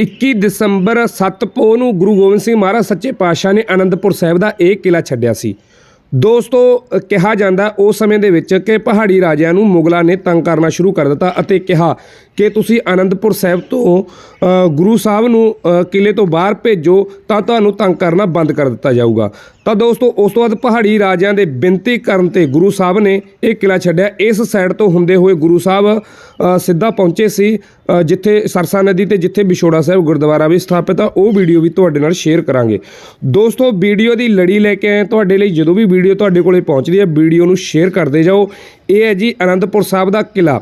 21 ਦਸੰਬਰ 7 ਪੋਹ ਨੂੰ ਗੁਰੂ ਗੋਬਿੰਦ ਸਿੰਘ ਮਹਾਰਾਜ ਸੱਚੇ ਪਾਤਸ਼ਾਹ ਨੇ ਅਨੰਦਪੁਰ ਸਾਹਿਬ ਦਾ ਇਹ ਕਿਲਾ ਛੱਡਿਆ ਸੀ। ਦੋਸਤੋ ਕਿਹਾ ਜਾਂਦਾ ਉਸ ਸਮੇਂ ਦੇ ਵਿੱਚ ਕਿ ਪਹਾੜੀ ਰਾਜਿਆਂ ਨੂੰ ਮੁਗਲਾਂ ਨੇ ਤੰਗ ਕਰਨਾ ਸ਼ੁਰੂ ਕਰ ਦਿੱਤਾ ਅਤੇ ਕਿਹਾ ਕਿ ਤੁਸੀਂ ਆਨੰਦਪੁਰ ਸਾਹਿਬ ਤੋਂ ਗੁਰੂ ਸਾਹਿਬ ਨੂੰ ਅ, ਕਿਲੇ ਤੋਂ ਬਾਹਰ ਭੇਜੋ ਤਾਂ ਤੁਹਾਨੂੰ ਤੰਗ ਕਰਨਾ ਬੰਦ ਕਰ ਦਿੱਤਾ ਜਾਊਗਾ। ਤਾਂ ਦੋਸਤੋ ਉਸ ਤੋਂ ਬਾਅਦ ਪਹਾੜੀ ਰਾਜਿਆਂ ਦੇ ਬੇਨਤੀ ਕਰਨ ਤੇ ਗੁਰੂ ਸਾਹਿਬ ਨੇ ਇਹ ਕਿਲਾ ਛੱਡਿਆ। ਇਸ ਸਾਈਡ ਤੋਂ ਹੁੰਦੇ ਹੋਏ ਗੁਰੂ ਸਾਹਿਬ ਸਿੱਧਾ ਪਹੁੰਚੇ ਸੀ ਜਿੱਥੇ ਸਰਸਾ ਨਦੀ ਤੇ ਜਿੱਥੇ ਵਿਛੋੜਾ ਸਾਹਿਬ ਗੁਰਦੁਆਰਾ ਵੀ ਸਥਾਪਿਤ ਆ ਉਹ ਵੀਡੀਓ ਵੀ ਤੁਹਾਡੇ ਨਾਲ ਸ਼ੇਅਰ ਕਰਾਂਗੇ। ਦੋਸਤੋ ਵੀਡੀਓ ਦੀ ਲੜੀ ਲੈ ਕੇ ਆਏ ਤੁਹਾਡੇ ਲਈ ਜਦੋਂ ਵੀ ਵੀਡੀਓ ਤੁਹਾਡੇ ਕੋਲੇ ਪਹੁੰਚਦੀ ਹੈ, ਵੀਡੀਓ ਨੂੰ ਸ਼ੇਅਰ ਕਰਦੇ ਜਾਓ। ਇਹ ਹੈ ਜੀ ਅਨੰਦਪੁਰ ਸਾਹਿਬ ਦਾ ਕਿਲਾ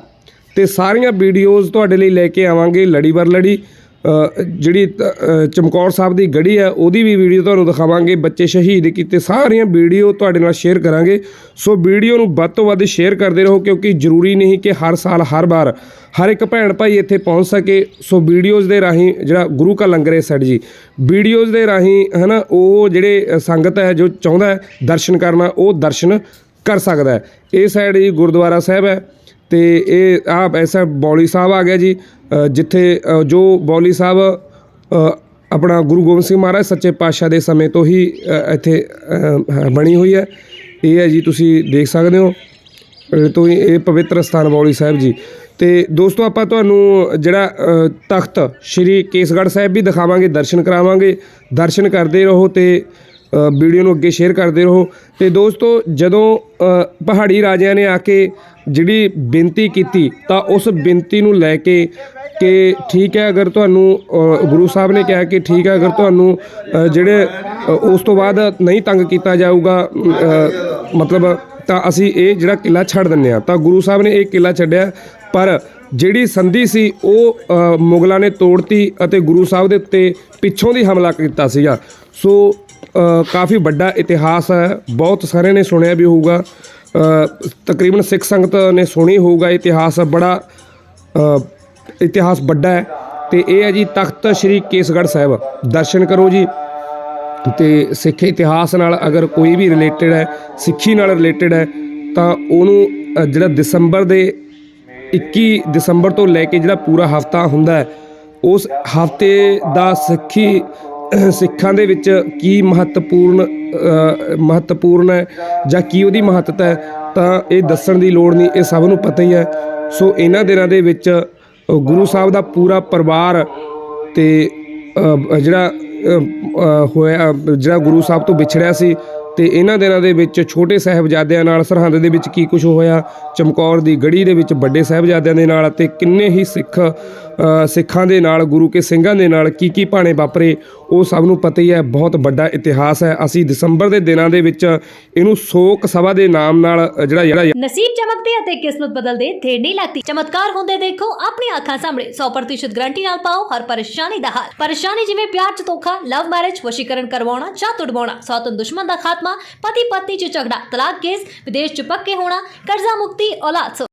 ਤੇ ਸਾਰੀਆਂ ਵੀਡੀਓਜ਼ ਤੁਹਾਡੇ ਲਈ ਲੈ ਕੇ ਆਵਾਂਗੇ ਲੜੀ ਲੜੀ। ਜਿਹੜੀ ਚਮਕੌਰ ਸਾਹਿਬ ਦੀ ਗੜੀ ਹੈ, ਉਹਦੀ ਵੀ ਵੀਡੀਓ ਤੁਹਾਨੂੰ ਦਿਖਾਵਾਂਗੇ। ਬੱਚੇ ਸ਼ਹੀਦ ਕੀਤੇ ਸਾਰੀਆਂ ਵੀਡੀਓ ਤੁਹਾਡੇ ਨਾਲ ਸ਼ੇਅਰ ਕਰਾਂਗੇ। ਸੋ ਵੀਡੀਓ ਨੂੰ ਵੱਧ ਤੋਂ ਵੱਧ ਸ਼ੇਅਰ ਕਰਦੇ ਰਹੋ, ਕਿਉਂਕਿ ਜ਼ਰੂਰੀ ਨਹੀਂ ਕਿ ਹਰ ਸਾਲ, ਹਰ ਵਾਰ, ਹਰ ਇੱਕ ਭੈਣ ਭਾਈ ਇੱਥੇ ਪਹੁੰਚ ਸਕੇ। ਸੋ ਵੀਡੀਓਜ਼ ਦੇ ਰਾਹੀਂ, ਜਿਹੜਾ ਗੁਰੂ ਕਾ ਲੰਗਰ ਹੈ ਸੈਟ ਜੀ, ਵੀਡੀਓਜ਼ ਦੇ ਰਾਹੀਂ, ਹਨਾ, ਉਹ ਜਿਹੜੇ ਸੰਗਤ ਹੈ, ਜੋ ਚਾਹੁੰਦਾ ਦਰਸ਼ਨ ਕਰਨਾ, ਉਹ ਦਰਸ਼ਨ ਕਰ ਸਕਦਾ ਹੈ। ਇਹ ਸਾਈਡ ਜੀ ਗੁਰਦੁਆਰਾ ਸਾਹਿਬ ਹੈ। ਅਤੇ ਇਹ ਆਹ ਐਸਾ ਬੌਲੀ ਸਾਹਿਬ ਆ ਗਿਆ ਜੀ ਜਿੱਥੇ ਜੋ ਬੌਲੀ ਸਾਹਿਬ ਆਪਣਾ ਗੁਰੂ ਗੋਬਿੰਦ ਸਿੰਘ ਮਹਾਰਾਜ ਸੱਚੇ ਪਾਤਸ਼ਾਹ ਦੇ ਸਮੇਂ ਤੋਂ ਹੀ ਇੱਥੇ ਬਣੀ ਹੋਈ ਹੈ। ਇਹ ਹੈ ਜੀ, ਤੁਸੀਂ ਦੇਖ ਸਕਦੇ ਹੋ ਤੋਂ ਹੀ, ਇਹ ਪਵਿੱਤਰ ਸਥਾਨ ਬੌਲੀ ਸਾਹਿਬ ਜੀ। ਤੇ ਦੋਸਤੋ, ਆਪਾਂ ਤੁਹਾਨੂੰ ਜਿਹੜਾ ਤਖਤ ਸ੍ਰੀ ਕੇਸਗੜ੍ਹ ਸਾਹਿਬ ਵੀ ਦਿਖਾਵਾਂਗੇ, ਦਰਸ਼ਨ ਕਰਾਵਾਂਗੇ। ਦਰਸ਼ਨ ਕਰਦੇ ਰਹੋ ਤੇ ਵੀਡੀਓ ਨੂੰ ਅੱਗੇ ਸ਼ੇਅਰ ਕਰਦੇ ਰਹੋ। ਤੇ ਦੋਸਤੋ, ਜਦੋਂ ਪਹਾੜੀ ਰਾਜਿਆਂ ਨੇ ਆ ਕੇ ਜਿਹੜੀ ਬੇਨਤੀ ਕੀਤੀ, ਤਾਂ ਉਸ ਬੇਨਤੀ ਨੂੰ ਲੈ ਕੇ ਕਿ ਠੀਕ ਹੈ, ਅਗਰ ਤੁਹਾਨੂੰ ਗੁਰੂ ਸਾਹਿਬ ਨੇ ਕਿਹਾ ਕਿ ਠੀਕ ਹੈ, ਅਗਰ ਤੁਹਾਨੂੰ ਜਿਹੜੇ ਉਸ ਤੋਂ ਬਾਅਦ ਨਹੀਂ ਤੰਗ ਕੀਤਾ ਜਾਊਗਾ ਮਤਲਬ ਤਾਂ ਅਸੀਂ ਇਹ ਜਿਹੜਾ ਕਿਲਾ ਛੱਡ ਦਿੰਨੇ ਆ ਤਾਂ ਗੁਰੂ ਸਾਹਿਬ ਨੇ ਇਹ ਕਿਲਾ ਛੱਡਿਆ, ਪਰ ਜਿਹੜੀ ਸੰਧੀ ਸੀ, ਉਹ ਮੁਗਲਾਂ ਨੇ ਤੋੜਤੀ ਅਤੇ ਗੁਰੂ ਸਾਹਿਬ ਦੇ ਉੱਤੇ ਪਿੱਛੋਂ ਦੀ ਹਮਲਾ ਕੀਤਾ ਸੀਗਾ। ਸੋ ਕਾਫੀ ਵੱਡਾ ਇਤਿਹਾਸ ਹੈ। ਬਹੁਤ ਸਾਰਿਆਂ ਨੇ ਸੁਣਿਆ ਵੀ ਹੋਊਗਾ। ਤਕਰੀਬਨ ਸਿੱਖ ਸੰਗਤ ਨੇ ਸੁਣੀ ਹੋਊਗਾ। ਇਤਿਹਾਸ ਬੜਾ ਇਤਿਹਾਸ ਵੱਡਾ ਹੈ। ਤੇ ਇਹ ਹੈ ਜੀ ਤਖਤ ਸ੍ਰੀ ਕੇਸਗੜ੍ਹ ਸਾਹਿਬ। ਦਰਸ਼ਨ ਕਰੋ ਜੀ। ਤੇ ਸਿੱਖ ਇਤਿਹਾਸ ਨਾਲ ਅਗਰ ਕੋਈ ਵੀ ਰਿਲੇਟਡ ਹੈ, ਸਿੱਖੀ ਨਾਲ ਰਿਲੇਟਡ ਹੈ, ਤਾਂ ਉਹਨੂੰ ਜਿਹੜਾ ਦਸੰਬਰ ਦੇ 21 ਦਸੰਬਰ ਤੋਂ ਲੈ ਕੇ ਜਿਹੜਾ ਪੂਰਾ ਹਫਤਾ ਹੁੰਦਾ ਹੈ, ਉਸ ਹਫ਼ਤੇ ਦਾ ਸਿੱਖੀ ਸਿੱਖਾਂ ਦੇ ਵਿੱਚ ਕੀ ਮਹੱਤਵਪੂਰਨ ਮਹੱਤਵਪੂਰਨ ਹੈ ਜਾਂ ਕੀ ਉਹਦੀ ਮਹੱਤਤਾ ਹੈ, ਤਾਂ ਇਹ ਦੱਸਣ ਦੀ ਲੋੜ ਨਹੀਂ, ਇਹ ਸਭ ਨੂੰ ਪਤਾ ਹੀ ਹੈ। ਸੋ ਇਹਨਾਂ ਦਿਨਾਂ ਦੇ ਵਿੱਚ ਗੁਰੂ ਸਾਹਿਬ ਦਾ ਪੂਰਾ ਪਰਿਵਾਰ ਤੇ ਜਿਹੜਾ ਹੋਇਆ ਜਿਹੜਾ ਗੁਰੂ ਸਾਹਿਬ ਤੋਂ ਵਿਛੜਿਆ ਸੀ ਤੇ ਇਹਨਾਂ ਦਿਨਾਂ ਦੇ ਵਿੱਚ ਛੋਟੇ ਸਾਹਿਬਜ਼ਾਦਿਆਂ ਨਾਲ ਸਰਹੰਦ ਦੇ ਵਿੱਚ ਕੀ ਕੁਝ ਹੋਇਆ, ਚਮਕੌਰ ਦੀ ਗੜੀ ਦੇ ਵਿੱਚ ਵੱਡੇ ਸਾਹਿਬਜ਼ਾਦਿਆਂ ਦੇ ਨਾਲ ਅਤੇ ਕਿੰਨੇ ਹੀ ਸਿੱਖ ਸਿੱਖਾਂ ਦੇ ਨਾਲ, ਗੁਰੂ ਕੇ ਸਿੰਘਾਂ ਦੇ ਨਾਲ ਕੀ ਕੀ ਭਾਣੇ ਵਾਪਰੇ, ਉਹ ਸਭ ਨੂੰ ਪਤਾ ਹੀ ਹੈ, ਬਹੁਤ ਵੱਡਾ ਇਤਿਹਾਸ ਹੈ। ਅਸੀਂ ਦਸੰਬਰ ਦੇ ਦਿਨਾਂ ਦੇ ਵਿੱਚ ਇਹਨੂੰ ਸ਼ੋਕ ਸਭਾ ਦੇ ਨਾਮ ਨਾਲ ਜਿਹੜਾ ਜਿਹੜਾ ਨਸੀਬ ਚਮਕਦੇ ਅਤੇ ਕਿਸਮਤ ਬਦਲਦੇ ਦੇਰ ਨਹੀਂ ਲੱਗਦੀ। ਚਮਤਕਾਰ ਹੁੰਦੇ ਦੇਖੋ ਆਪਣੀ ਅੱਖਾਂ ਸਾਹਮਣੇ। 100% ਗਰੰਟੀ ਨਾਲ ਪਾਓ ਹਰ ਪਰੇਸ਼ਾਨੀ ਦਾ ਹੱਲ। ਪਰੇਸ਼ਾਨੀ ਜਿਵੇਂ ਪਿਆਰ ਚ ਧੋਖਾ ਲਵ ਮੈਰਿਜ ਵਸ਼ੀਕਰਨ ਕਰਵਾਉਣਾ ਜਾਂ ਤੁੜਵਾਉਣਾ। ਸੌਤਨ ਦੁਸ਼ਮਣ ਦਾ ਖਾਤਮਾ ਪਤੀ ਪਤਨੀ ਚ ਝਗੜਾ, ਤਲਾਕ ਕੇਸ, ਵਿਦੇਸ਼ ਚ ਪੱਕੇ ਹੋਣਾ, ਕਰਜ਼ਾ ਮੁਕਤੀ, ਔਲਾਦ